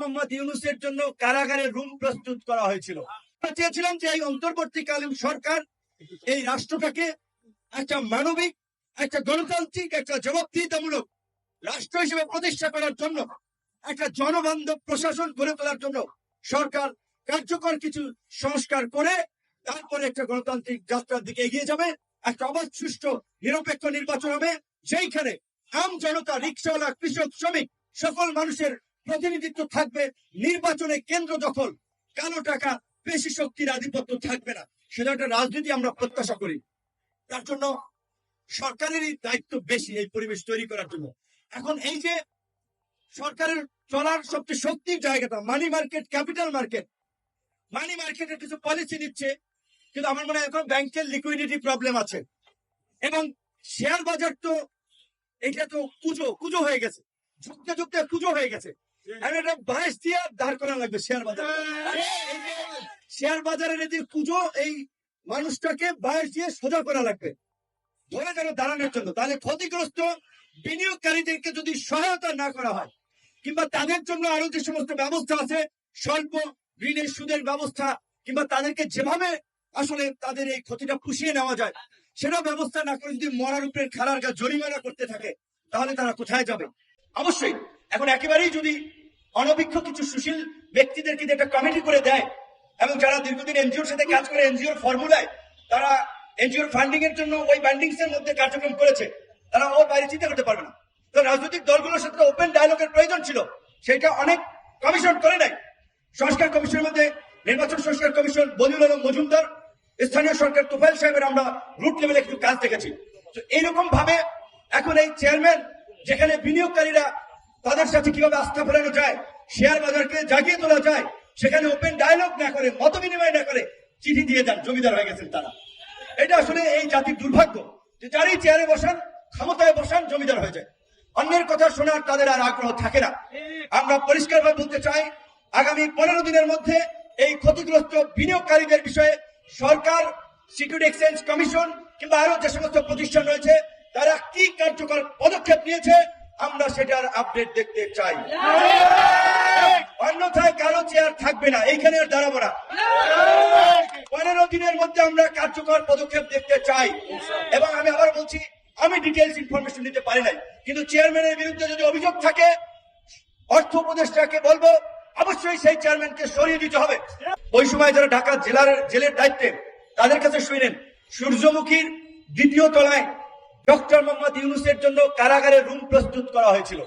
মোহাম্মদ ইউনুসের জন্য কারাগারে রুম প্রস্তুত করা হয়েছিল। চেয়েছিলাম যে এই অন্তর্বর্তীকালীন সরকার এই রাষ্ট্রটাকে একটা মানবিক, একটা গণতান্ত্রিক, একটা জবাবদিহিতামূলক রাষ্ট্র হিসেবে প্রতিষ্ঠা করার জন্য, একটা জনবান্ধব প্রশাসন গড়ে তোলার জন্য সরকার কার্যকর কিছু সংস্কার করে, তারপরে একটা গণতান্ত্রিক যাত্রার দিকে এগিয়ে যাবে, একটা অবাধ সুষ্ঠু নিরপেক্ষ নির্বাচন হবে, সেইখানে আম জনতা, রিক্সাওয়ালা, কৃষক, শ্রমিক, সকল মানুষের প্রতিনিধিত্ব থাকবে নির্বাচনে কেন্দ্র দখল। কালো টাকা পেশি শক্তির আধিপত্য থাকবে না। সেটা একটা রাজনীতি আমরা প্রত্যাশা করি। তার জন্য সরকারেরই দায়িত্ব বেশি এই পরিবেশ তৈরি করার জন্য। এখন এই যে সরকারের চলার সবচেয়ে শক্তির জায়গাটা money market capital market money মার্কেটের কিছু পলিসি নিচ্ছে কিন্তু আমার মনে হয় এখন ব্যাংকের লিকুইডিটি প্রবলেম আছে। এবং শেয়ার বাজার তো, এটা তো পুজো পুজো হয়ে গেছে। ঝুঁকতে ঝুঁকতে কুজো হয়ে গেছে। আর এটা বাইশ দিয়ে দাঁড় করা লাগবে শেয়ার বাজার। শেয়ার বাজারের যে পুজো এই মানুষটাকে বাইশ দিয়ে সোজা করা লাগবে। ধরে যেন দাঁড়ানোর জন্য। তাহলে ক্ষতিগ্রস্ত বিনিয়োগকারীদেরকে যদি সহায়তা না করা হয় কিংবা তাদের জন্য আরও যে সমস্ত ব্যবস্থা আছে স্বল্প ঋণের সুদের ব্যবস্থা কিংবা তাদেরকে যেভাবে আসলে তাদের এই ক্ষতিটা পুষিয়ে নেওয়া যায় সেটা ব্যবস্থা না করে যদি মরার উপরে খেলার জরিমানা করতে থাকে তাহলে তারা কোথায় যাবে? অবশ্যই। এখন একেবারেই যদি অনভিজ্ঞ কিছু সুশীল ব্যক্তিদেরকে যদি একটা কমিটি করে দেয় এবং যারা দীর্ঘদিন এনজিওর সাথে কাজ করে, এনজিওর ফর্মুলায় তারা এনজিওর ফান্ডিং এর জন্য ওই ব্যান্ডিংস এর মধ্যে কার্যক্রম করেছে। তারা ওর বাইরে চিন্তা করতে পারবে না। তো রাজনৈতিক দলগুলোর সাথে ওপেন ডায়ালগের প্রয়োজন ছিল। সেটা অনেক কমিশন করে নাই। সংস্কার কমিশনের মধ্যে নির্বাচন সংস্কার কমিশন বদিউল আলম মজুমদার, স্থানীয় সরকার তোফাইল সাহেবের আমরা রুট লেভেলে কিছু কাজ দেখেছি। তো এইরকম ভাবে এখন এই চেয়ারম্যান যেখানে বিনিয়োগকারীরা তাদের সাথে কীভাবে আস্থা ফেরানো যায়, শেয়ার বাজারকে জাগিয়ে তোলা যায়, সেখানে ওপেন ডায়ালগ না করে, মত বিনিময় না করে চিঠি দিয়ে যান, জমিদার হয়ে গেছেন তারা। এটা আসলে এই জাতির দুর্ভাগ্য যে যারই চেয়ারে বসান, ক্ষমতায় বসান, জমিদার হয়ে যায়। অন্যের কথা শোনার তাদের আর আগ্রহ থাকে না। আমরা পরিষ্কারভাবে বলতে চাই, আগামী পনেরো দিনের মধ্যে এই ক্ষতিগ্রস্ত বিনিয়োগকারীদের বিষয়ে সরকার সিকিউরিটি এক্সচেঞ্জ কমিশন কিংবা আরও যে সমস্ত প্রতিষ্ঠান রয়েছে, তারা কি কার্যকর পদক্ষেপ নিয়েছে আমরা সেটার আপডেট দেখতে চাই। অন্যথায় কারও চেয়ার থাকবে না। এইখানে আর দাঁড়াবো না। পনেরো দিনের মধ্যে আমরা কার্যকর পদক্ষেপ দেখতে চাই। এবং আমি আবার বলছি, আমি ডিটেলস ইনফরমেশন দিতে পারি নাই। কিন্তু চেয়ারম্যানের বিরুদ্ধে যদি অভিযোগ থাকে, অর্থ উপদেষ্টাকে বলব, অবশ্যই সেই চেয়ারম্যানকে সরিয়ে দিতে হবে। ওই সময় যারা ঢাকা জেলার জেলের দায়িত্বে, তাদের কাছে শুনেন সূর্যমুখীর দ্বিতীয় তলায় ডক্টর মোহাম্মদ ইউনুসের জন্য কারাগারে রুম প্রস্তুত করা হয়েছিল।